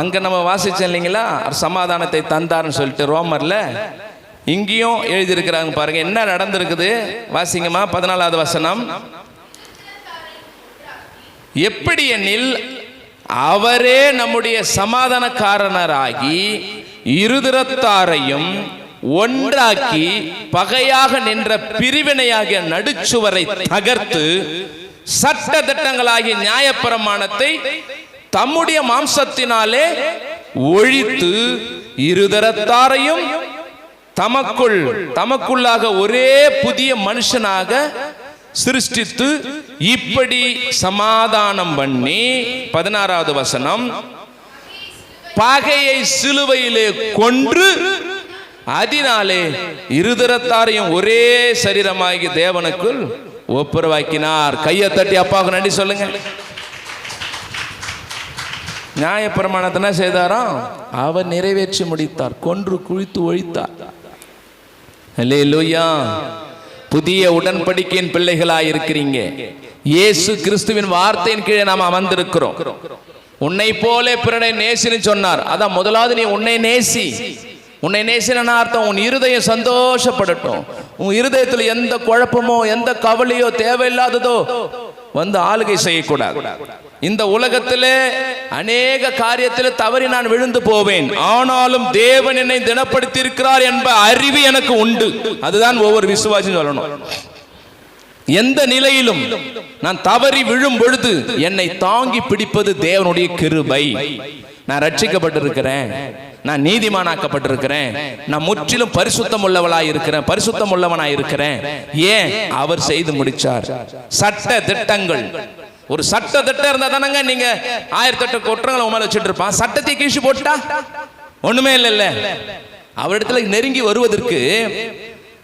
அங்க நம்ம வாசிச்சோம் இல்லைங்களா? சமாதானத்தை தந்தார்னு சொல்லிட்டு ரோமர்ல இங்கேயும் எழுதியிருக்கிறாங்க பாருங்க. என்ன நடந்திருக்குது? வாசிங்கம்மா பதினாலாவது வசனம். எப்படி எனில் அவரே நம்முடைய சமாதானக்காரனராகி இருதிரத்தாரையும் ஒன்றாக்கி பகையாக நின்ற பிரிவினையாகிய நடுச்சுவரை தகர்த்து சட்ட திட்டங்களாகிய நியாயப்பிரமாணத்தை தம்முடைய மாம்சத்தினாலே ஒழித்து இருதரத்தாரையும் தமக்குள் தமக்குள்ளாக ஒரே புதிய மனுஷனாக சிருஷ்டித்து இப்படி சமாதானம் பண்ணி பதினாறாவது வசனம் பகையை சிலுவையிலே கொன்று அதனாலே இருதரத்தாரையும் ஒரே சரீரமாகி தேவனுக்குள் ஒப்புரவாக்கினார். கையை தட்டி அப்பாவுக்கு நன்றி சொல்லுங்க. நியாயப்பிரமாணத்தினா செய்தாராம். அவர் நிறைவேற்றி முடித்தார். கொன்று குழித்து ஒழித்தார். அல்லேலூயா புதிய உடன்படிக்கையின் பிள்ளைகளாக இருக்கிறீங்க இயேசு கிறிஸ்துவின் வார்த்தையின் கீழே நாம் அமர்ந்திருக்கிறோம். உன்னை போல பிறனை நேசின்னு சொன்னார். அதான் முதலாவது நீ உன்னை நேசி. உன்னை நேசினா அர்த்தம் உன் இருதயம் சந்தோஷப்படட்டும். உன் இருதயத்தில் எந்த குழப்பமோ எந்த கவலையோ தேவையில்லாததோ வந்து ஆளுகை செய்யக்கூடாது. இந்த உலகத்திலே அநேக காரியத்தில் தவறி நான் விழுந்து போவேன். ஆனாலும் தேவன் என்னை தினப்படுத்தி இருக்கிறார் என்ப அறிவு எனக்கு உண்டு. அதுதான் ஒவ்வொரு விசுவாசியும் சொல்லணும். எந்த நிலையிலும் நான் தவறி விழும் பொழுது என்னை தாங்கி பிடிப்பது தேவனுடைய கிருபை. நான் ரட்சிக்கப்பட்டிருக்கிறேன். நான் நீதிமானாக்கப்பட்டிருக்கிறேன். நான் முற்றிலும் பரிசுத்தம் உள்ளவளாய் இருக்கிறேன். பரிசுத்தம் உள்ளவனாய் இருக்கிறேன் ஏன்? அவர் செய்து முடிச்சார். சட்ட திட்டங்கள். ஒரு சட்ட திட்டம் இருந்தா தானங்க நீங்க ஆயிரத்தி எட்டு குற்றங்களை உமால வச்சுட்டு இருப்பான். சட்டத்தை கீழ்ச்சி போட்டா ஒண்ணுமே இல்லைல்ல. அவரிடத்துல நெருங்கி வருவதற்கு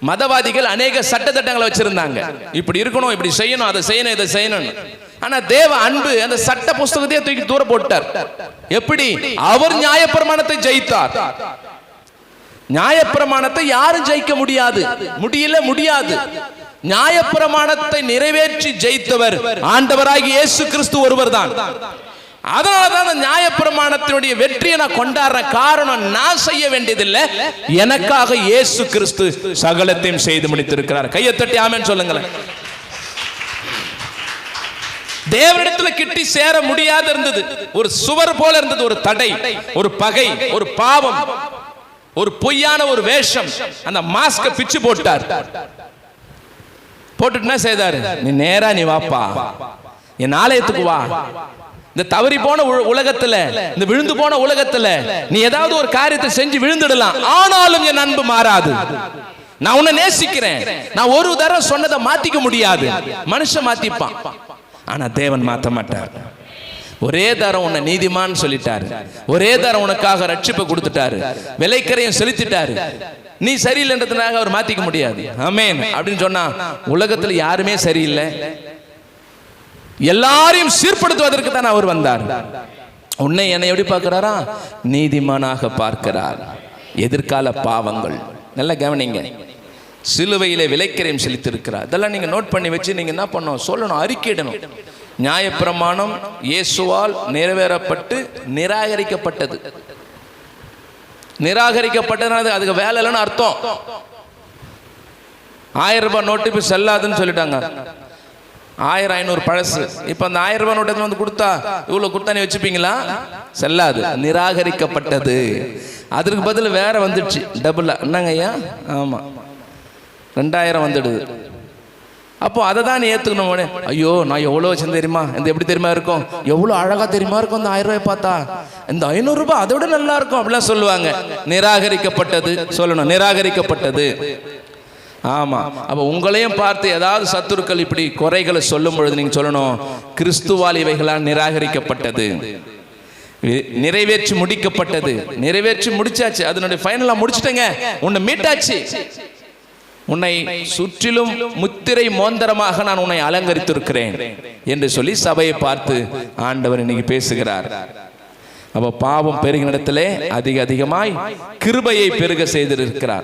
மதவாதிகள் அநேக சட்ட திட்டங்களை வச்சிருந்தாங்க. இப்படி இருக்கணும் இப்படி செய்யணும் அதை செய்யணும் இதை செய்யணும்னு. ஆனா தேவ அன்பு அந்த சட்ட புஸ்தகத்தையே தூக்கி தூர போட்டார் எப்படி? அவர் நியாயப்பிரமாணத்தை ஜெயித்தார். நியாயப்பிரமாணத்தை யாரும் ஜெயிக்க முடியாது. முடியல முடியாது. நியாயப்பிரமாணத்தை நிறைவேற்றி ஜெயித்தவர் ஆண்டவராகி இயேசு கிறிஸ்து ஒருவர் தான் அதனாலதான் அந்த நியாயப்பிரமாணத்தினுடைய வெற்றியை நான் கொண்டாடுற காரணம் நான் செய்ய வேண்டியதில்லை. எனக்காக இயேசு கிறிஸ்து சகலத்தையும் செய்து முடித்திருக்கிறார். கையை தட்டி ஆமேன்னு சொல்லுங்களேன். தேவனிடத்துல கிட்டி சேர முடியாத இருந்தது. ஒரு சுவர் போல இருந்தது ஒரு தடை ஒரு பகை ஒரு பாவம் ஒரு பொய்யான ஒரு வேஷம். அந்த மாஸ்க பிச்சு போட்டார். போட்டுட்டு என்ன செய்தாரு? நீ நேரா நீ வாப்பா. என் ஆலயத்துக்கு வா. இந்த தவறி போன உலகத்துல இந்த விழுந்து போன உலகத்துல நீ ஏதாவது ஒரு காரியத்தை செஞ்சு விழுந்துடலாம். ஆனாலும் என் அன்பு மாறாது. நான் உன்னை நேசிக்கிறேன். நான் ஒரு தரம் சொன்னதை மாத்திக்க முடியாது. மனுஷன் மாத்திப்பான். ஆனா தேவன் மாத்த மாட்டார். ஒரே தரம் உன்னை நீதிமான் சொல்லிட்டாரு. ஒரே தரம் உனக்காக ரட்சிப்பை கொடுத்துட்டாரு. விலைக்கரையும் செலுத்திட்டாரு. நீ சரியில்லைன்றதுனாக அவர் மாத்திக்க முடியாது. ஆமேன். அப்படின்னு சொன்னா உலகத்துல யாருமே சரியில்லை. எல்லாரையும் சீர்படுத்துவதற்கு தான் அவர் வந்தார். உன்னை என்னை எப்படி பார்க்கிறாரா? நீதிமானாக பார்க்கிறார். எதிர்கால பாவங்கள். நல்லா கவனிங்க. சிலுவையிலே விலைக்கரையும் செலுத்திருக்கிறார் இதெல்லாம் நீங்க நோட் பண்ணி வச்சு நீங்க என்ன பண்ணணும்? சொல்லணும் அறிக்கையிடணும். நியாயப்பிரமாணம் இயேசுவால் நிறைவேறப்பட்டு நிராகரிக்கப்பட்டது. நிராகரிக்கப்பட்டதுனால அதுக்கு வேலை இல்லைன்னு அர்த்தம். ஆயிரம் ரூபாய் நோட்டு இப்போ செல்லாதுன்னு சொல்லிட்டாங்க. ஆயிரம் ஐநூறு பழசு. இப்போ அந்த ஆயிரம் ரூபாய் நோட்டு வந்து கொடுத்தா இவ்வளோ கொடுத்தா நீ வச்சுப்பீங்களா? செல்லாது. நிராகரிக்கப்பட்டது. அதற்கு பதில் வேற வந்துடுச்சு டபுளா என்னங்க ஐயா? ஆமாம் ரெண்டாயிரம் வந்துடுது. அப்போ அதை தான் நீ ஏற்றுக்கணும் உடனே. ஐயோ நான் எவ்வளோ வச்சேன் தெரியுமா? இந்த எப்படி தெரியுமா இருக்கும்? எவ்வளோ அழகாக தெரியுமா இருக்கும் அந்த ஆயிரம் ரூபாய் பார்த்தா? இந்த ஐநூறுரூபா அதை விட நல்லா இருக்கும் அப்படிலாம் சொல்லுவாங்க. நிராகரிக்கப்பட்டது சொல்லணும் நிராகரிக்கப்பட்டது. ஆமாம் அப்போ உங்களையும் பார்த்து ஏதாவது சத்துருக்கள் இப்படி குறைகளை சொல்லும் பொழுது நீங்கள் சொல்லணும் கிறிஸ்துவால் இவைகளால் நிராகரிக்கப்பட்டது. நிறைவேற்றி முடிக்கப்பட்டது. நிறைவேற்றி முடிச்சாச்சு. அதனுடைய ஃபைனலாக முடிச்சிட்டேங்க. உன்னை மீட்டாச்சு. உன்னை சுற்றிலும் முத்திரை மோந்தரமாக நான் உன்னை அலங்கரித்திருக்கிறேன் என்று சொல்லி சபையை பார்த்து ஆண்டவர் இன்னைக்கு பேசுகிறார். அப்ப பாவம் பெருகின இடத்திலே அதிக அதிகமாய் கிருபையை பெருக செய்திருக்கிறார்.